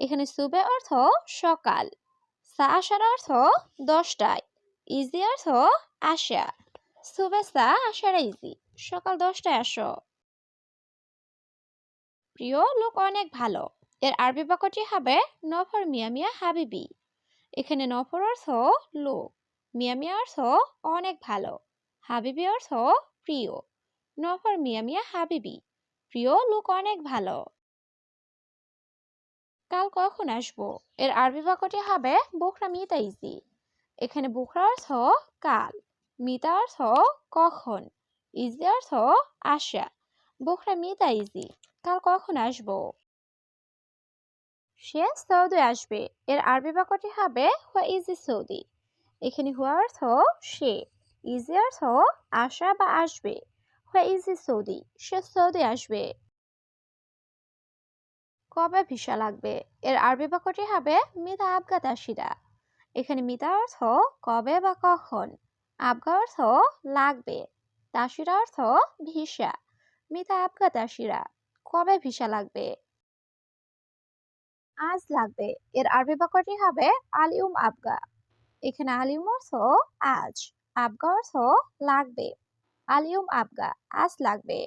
এখানে সুবে অর্থ সকাল। সা আসার অর্থ দশটায়। ইজি অর্থ আসা সুবে সা আসারা ইজি। সকাল দশটায় আসো। প্রিয় লোক অনেক ভালো। এর আরবি বাক্যটি হবে নফর মিয়া মিয়া হাবিবি। এখানে নফর অর্থ লোক। মিয়া মিয়া অর্থ অনেক ভালো। হাবিবি অর্থ প্রিয়। নফর মিয়া মিয়া হাবিবি। প্রিয় লোক অনেক ভালো। কাল কখন আসব? এর আরবি বাক্যটি হবে বুখরা মিতা ইজি। এখানে বুখরা অর্থ কাল, মিতা অর্থ কখন, ইজি অর্থ আসা। বুখরা মিতা ইজি, কাল কখন আসব? সে সৌদি আসবে। এর আরবি বাক্যটি হবে হুয়া ইজি সৌদি। এখানে হুয়া অর্থ সে, ইজি অর্থ আসা বা আসবে। হুয়া ইজি সৌদি, সে সৌদি আসবে। কবে ভিসা লাগবে? এর আরবি বাক্যটি হবে মিতা আবগা তাসিরা এখানে মিতা অর্থ কবে বা কখন। আবগা অর্থ লাগবে। তাসিরা অর্থ ভিসা। মিতা আবগা তাসিরা কবে ভিসা লাগবে? আজ লাগবে। এর আরবি বাক্যটি হবে আলিউম আবগা। এখানে আলিউম অর্থ আজ, আবগা অর্থ লাগবে। আলিউম আবগা, আজ লাগবে।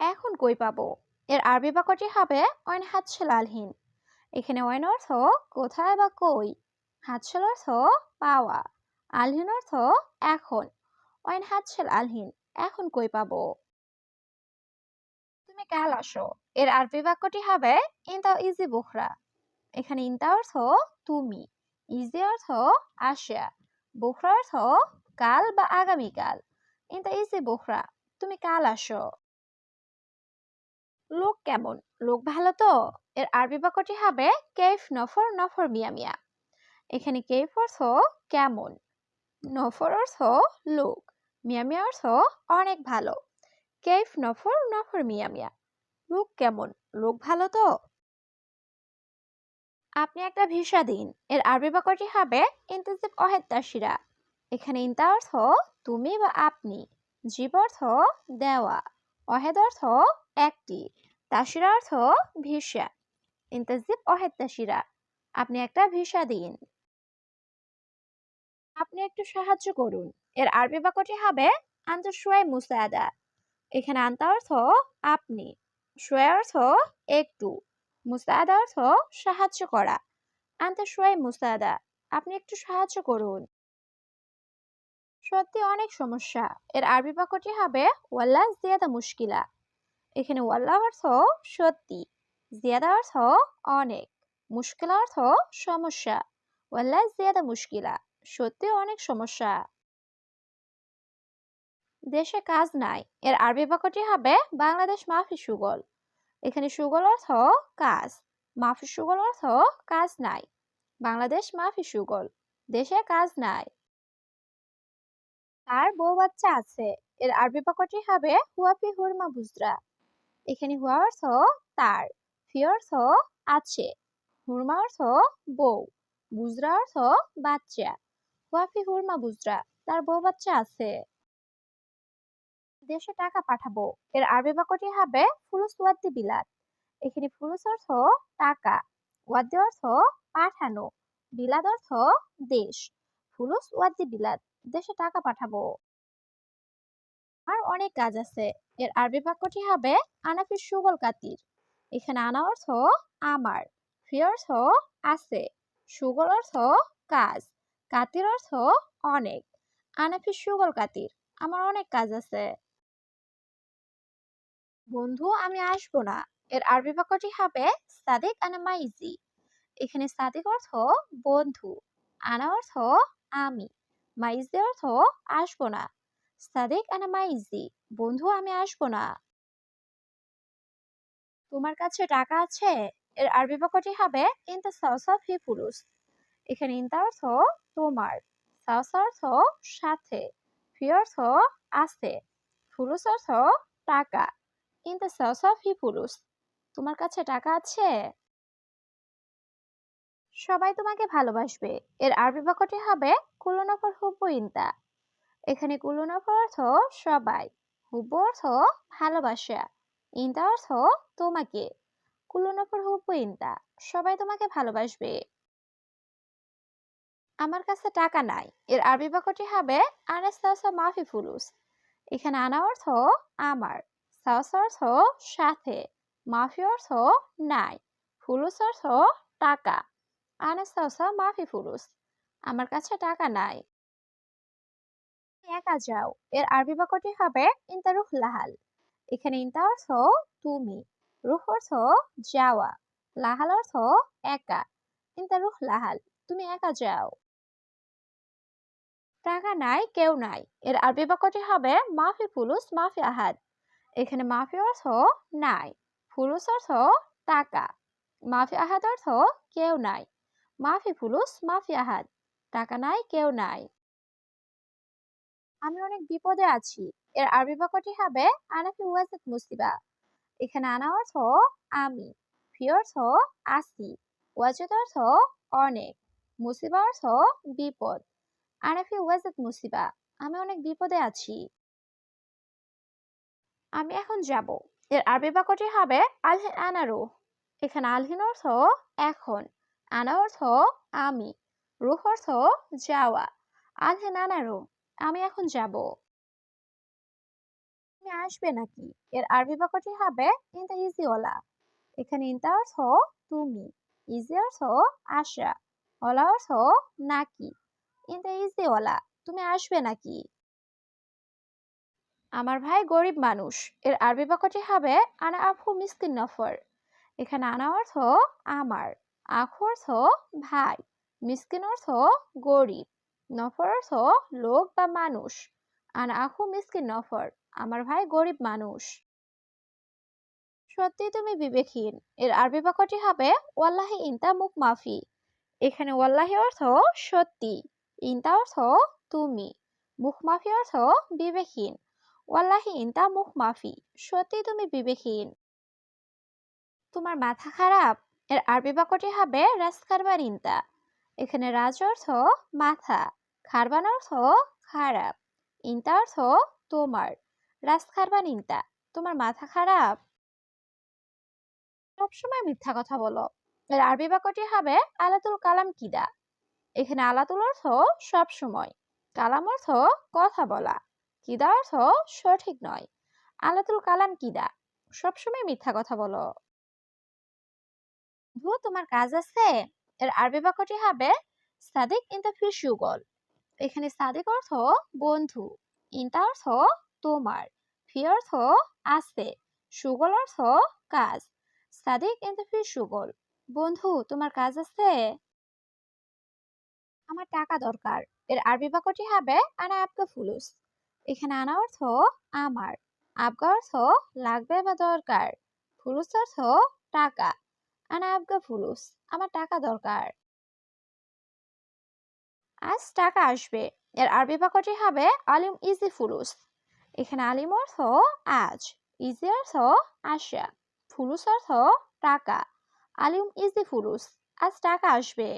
এখন কই পাবো? এর আরবি বাক্যটি হবে ওয়াইন হাতছেল আলহীন এখানে ওয়াইন অর্থ কোথায় বা কই। হাতছেল অর্থ পাওয়া। আলহীন অর্থ এখন। ওয়াইন হাতছেল আলহীন এখন কই পাবো? তুমি কাল আসো। এর আরবি বাক্যটি হবে ইনতা ইজি বুখরা এখানে ইনতা অর্থ তুমি ইজি অর্থ আসা বুখরা অর্থ কাল বা আগামীকাল ইনতা ইজি বুখরা তুমি কাল আসো। লোক কেমন? লোক ভালো তো? এর আরবি বাক্যটি হবে কেফ নফর নফর মিয়া মিয়া। এখানে কেফ অর্থ কেমন? নফর অর্থ লোক। মিয়া মিয়া অর্থ অনেক ভালো। কেফ নফর নফর মিয়া মিয়া। লোক কেমন? লোক ভালো তো? আপনি একটা ভিসা দিন। এর আরবি বাক্যটি হবে ইন্তেজিব অহেদ তাসিরা এখানে ইন্তা অর্থ তুমি বা আপনি। জীব অর্থ দেওয়া। অহেদ অর্থ একটি। তাসিরা অর্থ ভিসা। ইন্তাজিব অহেদ তাসিরা। আপনি একটা ভিসা দিন। আপনি একটু সাহায্য করুন। এর আরবি বাক্যটি হবে আন্তঃসুয়াই মুসাদা এখানে আন্তা অর্থ আপনি। সোয়া অর্থ একটু। মুসাদা অর্থ সাহায্য করা। আন্তঃসুয়াই মুসাদা আপনি একটু সাহায্য করুন। সত্যি অনেক সমস্যা। এর আরবি বাক্যটি হবে ওয়াল্লা জিয়াদা মুশকিলা। এখানে ওয়াল্লা অর্থ সত্যি, জিয়াদা অর্থ অনেক, মুশকিল অর্থ সমস্যা, ওয়াল্লা জিয়াদা মুশকিলা সত্যি অনেক সমস্যা। দেশে কাজ নাই, এর আরবি বাক্যটি হবে বাংলাদেশ মাফি সুগল, এখানে সুগল অর্থ কাজ, মাফি সুগল অর্থ কাজ নাই, বাংলাদেশ মাফি সুগল, দেশে কাজ নাই। তার বউ বাচ্চা আছে, এর আরবি বাক্যটি হবে হুয়াফি হুরমা বুজরা এখানে হুয়া অর্থ তার। ফি অর্থ আছে। হুরমা অর্থ বউ। বুজরা অর্থ বাচ্চা। হুয়াফি হুরমা, বুজরা। তার বউ বাচ্চা আছে। দেশে টাকা পাঠাবো। এর আরবি বাক্যটি হবে ফুলুস ওয়াদ্দি বিলাত। এখানে ফুলুস অর্থ টাকা। ওয়াদ্দি অর্থ পাঠানো। বিলাদ অর্থ দেশ। ফুলুস ওয়াদ্দি বিলাত। দেশে টাকা পাঠাবো। আর অনেক কাজ আছে। এর আরবি বাক্যটি হবে আনাফি সুগল কাতির। এখানে আনা অর্থ আমার, ফি অর্থ আছে, সুগল অর্থ কাজ, কাতির অর্থ অনেক। আনাফি সুগল কাতির, আমার অনেক কাজ আছে। বন্ধু, আমি আসব না। এর আরবি বাক্যটি হবে সাদিক আনা মাইজি। এখানে সাদিক অর্থ বন্ধু, আনা অর্থ আমি, মাইজি অর্থ আসব না। সাদিক আনা মাইজি, বন্ধু আমি আসব না। তোমার কাছে টাকা আছে? এর আরবি বাক্যটি হবে ইন দ্য সাউস অফ হি ফুলুস এখানে ইনতা অর্থ তোমার। সাউস অর্থ সাথে। ফি অর্থ আছে। ফুলুস অর্থ টাকা। ইন দ্য সাউস অফ হি ফুলুস তোমার কাছে টাকা আছে? সবাই তোমাকে ভালোবাসবে। এর আরবি বাক্যটি হবে কুলনফর হুব্বু ইনতা। এখানে কুলনফর অর্থ সবাই, হুব্বু অর্থ ভালোবাসা, ইনতা অর্থ তোমাকে কুলনফর হুব্বু ইনতা, সবাই তোমাকে ভালোবাসবে। আমার কাছে টাকা নাই, এর আরবি বাক্যটি হবে আনাস্তাসা মাফি ফুলুস, এখানে আনা অর্থ আমার সাউস অর্থ সাথে, মাফি অর্থ নাই, ফুলুস অর্থ টাকা আনাস্তাসা মাফি ফুলুস, আমার কাছে টাকা নাই। একা যাও। এর আরবি বাক্যটি হবে ইন্তা রুহ লাহাল। এখানে ইন্তা অর্থ তুমি, রুহ অর্থ যাওয়া, লাহাল অর্থ একা। ইন্তা রুহ লাহাল, তুমি একা যাও। টাকা নাই, কেউ নাই। এর আরবি বাক্যটি হবে মাফি ফুলুস মাফি আহাদ। এখানে মাফি অর্থ নাই ফুলুস অর্থ টাকা। মাফি আহাদ অর্থ কেউ নাই, মাফি ফুলুস মাফি আহাদ। টাকা নাই, কেউ নাই। আমি অনেক বিপদে আছি। এর আরবি বাক্যটি হবে, আনাফি ওয়াজিদ মুসিবা এখানে আনা অর্থ, আমি। ফি অর্থ, আসি। ওয়াজিদ অর্থ, অনেক। মুসিবা অর্থ, বিপদ। আনাফি ওয়াজিদ মুসিবা আমি অনেক বিপদে আছি। আমি এখন যাব। এর আরবি বাক্যটি হবে আলহিন আনারু এখানে আলহিন অর্থ, এখন। আনা অর্থ, আমি। রুহ অর্থ, যাওয়া। আলহিন আনারু আমি এখন যাব। তুমি আসবে নাকি? এর আরবি বাক্যটি হবে ইনতা ইজিওয়ালা এখানে ইনতা অর্থ তুমি ইজি অর্থ আসা ওলা অর্থ নাকি ইনতা ইজিওয়ালা তুমি আসবে নাকি? আমার ভাই গরিব মানুষ। এর আরবি বাক্যটি হবে আনা আফু মিসকিন নফর এখানে আনা অর্থ আমার আখু অর্থ ভাই মিসকিন অর্থ গরিব নফর অর্থ লোক বা মানুষ। আর আখু মিসকিন নফর, আমার ভাই গরিব মানুষ। সত্যি তুমি বিবেকহীন। এর আরবি বাক্যটি হবে, ওয়াল্লাহি ইনতা মুখ মাফি। এখানে ওয়াল্লাহি অর্থ সত্যি, ইনতা অর্থ তুমি, মুখ মাফি অর্থ বিবেকহীন, ওয়াল্লাহি ইনতা মুখ মাফি। সত্যি তুমি বিবেকহীন। তোমার মাথা খারাপ? এর আরবি বাক্যটি হবে রাস্কারবার ইনতা। এখানে রাজ অর্থ মাথা খারবান অর্থ খারাপ, ইনতা অর্থ তোমার, রাজ খারবান ইনতা, তোমার মাথা খারাপ। সবসময় মিথ্যা কথা বলো। এর আরবি বাক্যটি হবে আলাতুল কালাম কিদা। এখানে আলাতুল অর্থ সব সময় কালাম অর্থ কথা বলা, কিদা অর্থ সঠিক নয়। আলাতুল কালাম কিদা, সবসময় মিথ্যা কথা বলো। ধু তোমার কাজ আছে? এর আরবি বাক্যটি হবে সাদিক ইন দ্য ফিশ এখানে সাদিক অর্থ বন্ধু ইনতা অর্থ তোমার, ফি অর্থ আছে সুগল অর্থ কাজ। সাদিক ইন দ্য ফিশ বন্ধু, তোমার কাজ আছে? আমার টাকা দরকার। এর আরবি বাক্যটি হবে আনা আপকা ফুলুস। এখানে আনা অর্থ আমার, আবগা অর্থ লাগবে বা দরকার। ফুলুস অর্থ টাকা। আনা আবগা ফুলুস, আমার টাকা দরকার। আজ টাকা আসবে, এর আরবি বাক্যটি হবে আলিম ইজি ফুলুস। এখানে আলিম অর্থ আজ, ইজি অর্থ আসা ফুলুস অর্থ টাকা। আলিম ইজি ফুলুস, আজ টাকা আসবে।